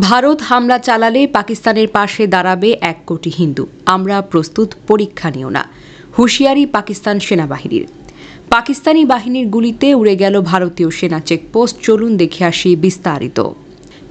ভারত হামলা চালালে পাকিস্তানের পাশে দাঁড়াবে এক কোটি হিন্দু। আমরা প্রস্তুত, পরীক্ষা নিও না। হুঁশিয়ারি পাকিস্তান সেনাবাহিনীর। পাকিস্তানি বাহিনীর গুলিতে উড়ে গেল ভারতীয় সেনা চেকপোস্ট চলুন দেখে আসি বিস্তারিত।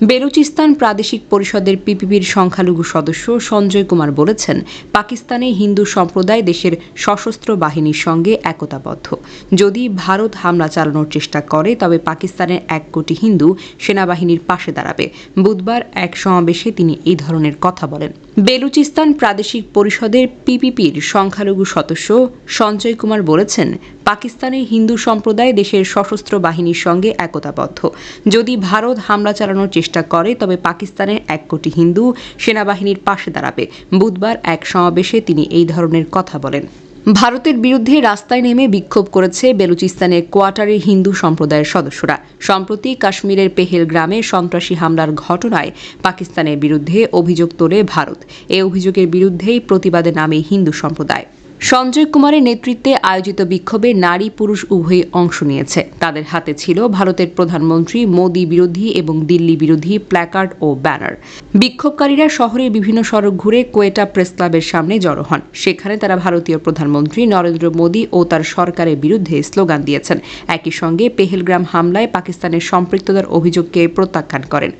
বেলুচিস্তান প্রাদেশিক পরিষদের পিপিপির সংখ্যালঘু সদস্য সঞ্জয় কুমার বলেছেন, পাকিস্তানে হিন্দু সম্প্রদায় দেশের সশস্ত্র বাহিনীর সঙ্গে একতাবদ্ধ। যদি ভারত হামলা চালানোর চেষ্টা করে, তবে পাকিস্তানের এক কোটি হিন্দু সেনাবাহিনীর পাশে দাঁড়াবে। বুধবার এক সমাবেশে তিনি এই ধরনের কথা বলেন। বেলুচিস্তান প্রাদেশিক পরিষদের পিপিপির সংখ্যালঘু সদস্য সঞ্জয় কুমার বলেছেন পাকিস্তানের হিন্দু সম্প্রদায় দেশের সশস্ত্র বাহিনীর সঙ্গে একতাবদ্ধ। যদি ভারত হামলা চালানোর চেষ্টা করে, তবে পাকিস্তানের এক কোটি হিন্দু সেনাবাহিনীর পাশে দাঁড়াবে। বুধবার এক সমাবেশে তিনি এই ধরনের কথা বলেন। ভারতের বিরুদ্ধে রাস্তায় নেমে বিক্ষোভ করেছে বেলুচিস্তানের কোয়াটারের হিন্দু সম্প্রদায়ের সদস্যরা। সম্প্রতি কাশ্মীরের পেহেল গ্রামে সন্ত্রাসী হামলার ঘটনায় পাকিস্তানের বিরুদ্ধে অভিযোগ তোলে ভারত। এ অভিযোগের বিরুদ্ধেই প্রতিবাদে নামে হিন্দু সম্প্রদায়। সঞ্জয় কুমারের নেতৃত্বে আয়োজিত বিক্ষোভে নারী পুরুষ উভয়ই অংশ নিয়েছে। তাদের হাতে ছিল ভারতের প্রধানমন্ত্রী, মোদী বিরোধী এবং দিল্লি বিরোধী প্ল্যাকার্ড ও ব্যানার। বিক্ষোভকারীরা শহরের বিভিন্ন সড়ক ঘুরে কোয়েটা প্রেস ক্লাবের সামনে জড়ো হন। সেখানে তারা ভারতীয় প্রধানমন্ত্রী নরেন্দ্র মোদী ও তার সরকারের বিরুদ্ধে স্লোগান দিয়েছেন। একই সঙ্গে পেহেলগ্রাম হামলায় পাকিস্তানের সম্পৃক্ততার অভিযোগকে প্রত্যাখ্যান করেন।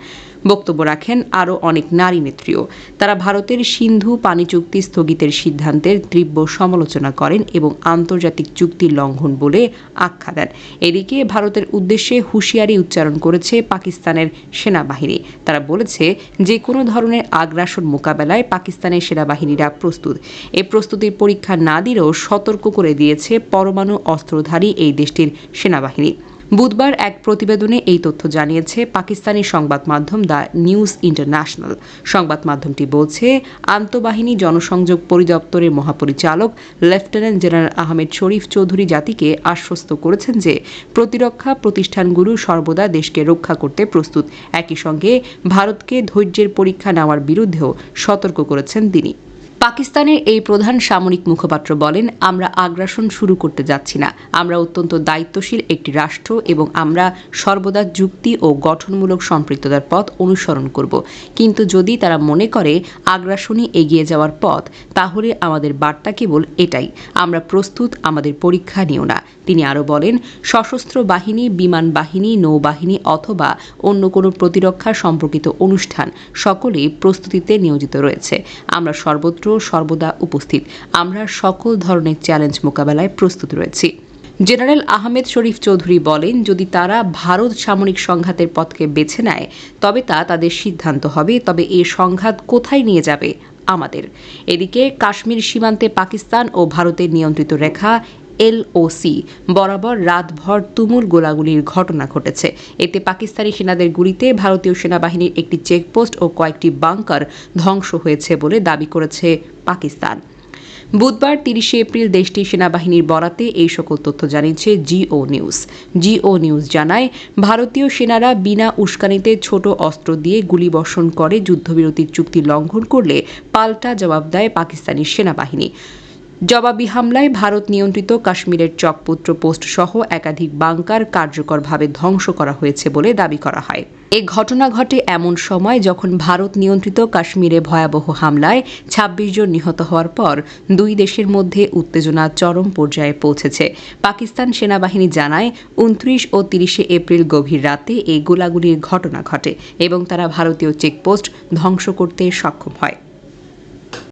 বক্তব্য রাখেন আরও অনেক নারী নেত্রীও। তারা ভারতের সিন্ধু পানি চুক্তি স্থগিতের সিদ্ধান্তের তীব্র সমালোচনা করেন এবং আন্তর্জাতিক চুক্তি লঙ্ঘন বলে আখ্যা দেন। এদিকে ভারতের উদ্দেশ্যে হুঁশিয়ারি উচ্চারণ করেছে পাকিস্তানের সেনাবাহিনী। তারা বলেছে যে কোনো ধরনের আগ্রাসন মোকাবেলায় পাকিস্তানের সেনাবাহিনীরা প্রস্তুত। এ প্রস্তুতির পরীক্ষা না দিলেও সতর্ক করে দিয়েছে পরমাণু অস্ত্রধারী এই দেশটির সেনাবাহিনী। বুধবার এক প্রতিবেদনে এই তথ্য জানিয়েছে পাকিস্তানি সংবাদ মাধ্যম দ্য নিউজ ইন্টারন্যাশনাল। সংবাদ মাধ্যমটি বলছে, আন্তঃবাহিনী জনসংযোগ পরিদপ্তরের মহাপরিচালক লেফটেন্যান্ট জেনারেল আহমেদ শরীফ চৌধুরী জাতিকে আশ্বস্ত করেছেন যে প্রতিরক্ষা প্রতিষ্ঠানগুলো সর্বদা দেশকে রক্ষা করতে প্রস্তুত। একই সঙ্গে ভারতকে ধৈর্যের পরীক্ষা নেওয়ার বিরুদ্ধেও সতর্ক করেছেন তিনি। পাকিস্তানের এই প্রধান সামরিক মুখপাত্র বলেন, আমরা আগ্রাসন শুরু করতে যাচ্ছি না। আমরা অত্যন্ত দায়িত্বশীল একটি রাষ্ট্র এবং আমরা সর্বদা যুক্তি ও গঠনমূলক সম্পৃক্ততার পথ অনুসরণ করব। কিন্তু যদি তারা মনে করে আগ্রাসনই এগিয়ে যাওয়ার পথ, তাহলে আমাদের বার্তা কেবল এটাই, আমরা প্রস্তুত, আমাদের পরীক্ষা নিও না। তিনি আরও বলেন, সশস্ত্র বাহিনী, বিমান বাহিনী, নৌবাহিনী অথবা অন্য কোনো প্রতিরক্ষা সম্পর্কিত অনুষ্ঠান সকলেই প্রস্তুতিতে নিয়োজিত রয়েছে। আমরা সর্বত্র, সর্বদা উপস্থিত। আমরা সকল ধরনের চ্যালেঞ্জ মোকাবেলায় প্রস্তুত রয়েছি। জেনারেল আহমেদ শরীফ চৌধুরী বলেন, যদি তারা ভারত সামরিক সংঘাতের পথকে বেছে নেয়, তবে তা তাদের সিদ্ধান্ত হবে, তবে এই সংঘাত কোথায় নিয়ে যাবে আমাদের। এদিকে কাশ্মীর সীমান্তে পাকিস্তান ও ভারতের নিয়ন্ত্রিত রেখা এলওসি। বরাবর রাতভর তুমুল গোলাগুলির ঘটনা ঘটেছে। এতে পাকিস্তানি সেনাদের গুলিতে ভারতীয় সেনাবাহিনীর একটি চেকপোস্ট ও কয়েকটি বাংকার ধ্বংস হয়েছে বলে দাবি করেছে পাকিস্তান। বুধবার তিরিশে এপ্রিল দেশটির সেনাবাহিনীর বরাতে এই সকল তথ্য জানিয়েছে জিও নিউজ। জিও নিউজ জানায়, ভারতীয় সেনারা বিনা উস্কানিতে ছোট অস্ত্র দিয়ে গুলিবর্ষণ করে যুদ্ধবিরতির চুক্তি লঙ্ঘন করলে পাল্টা জবাব দেয় পাকিস্তানি সেনাবাহিনী। জবাবি হামলায় ভারত নিয়ন্ত্রিত কাশ্মীরের চকপুত্র পোস্ট সহ একাধিক বাংকার কার্যকরভাবে ধ্বংস করা হয়েছে বলে দাবি করা হয়। এ ঘটনা ঘটে এমন সময় যখন ভারত নিয়ন্ত্রিত কাশ্মীরে ভয়াবহ হামলায় ২৬ জন নিহত হওয়ার পর দুই দেশের মধ্যে উত্তেজনা চরম পর্যায়ে পৌঁছেছে। পাকিস্তান সেনাবাহিনী জানায়, উনত্রিশ ও তিরিশে এপ্রিল গভীর রাতে এই গোলাগুলির ঘটনা ঘটে এবং তারা ভারতীয় চেকপোস্ট ধ্বংস করতে সক্ষম হয়।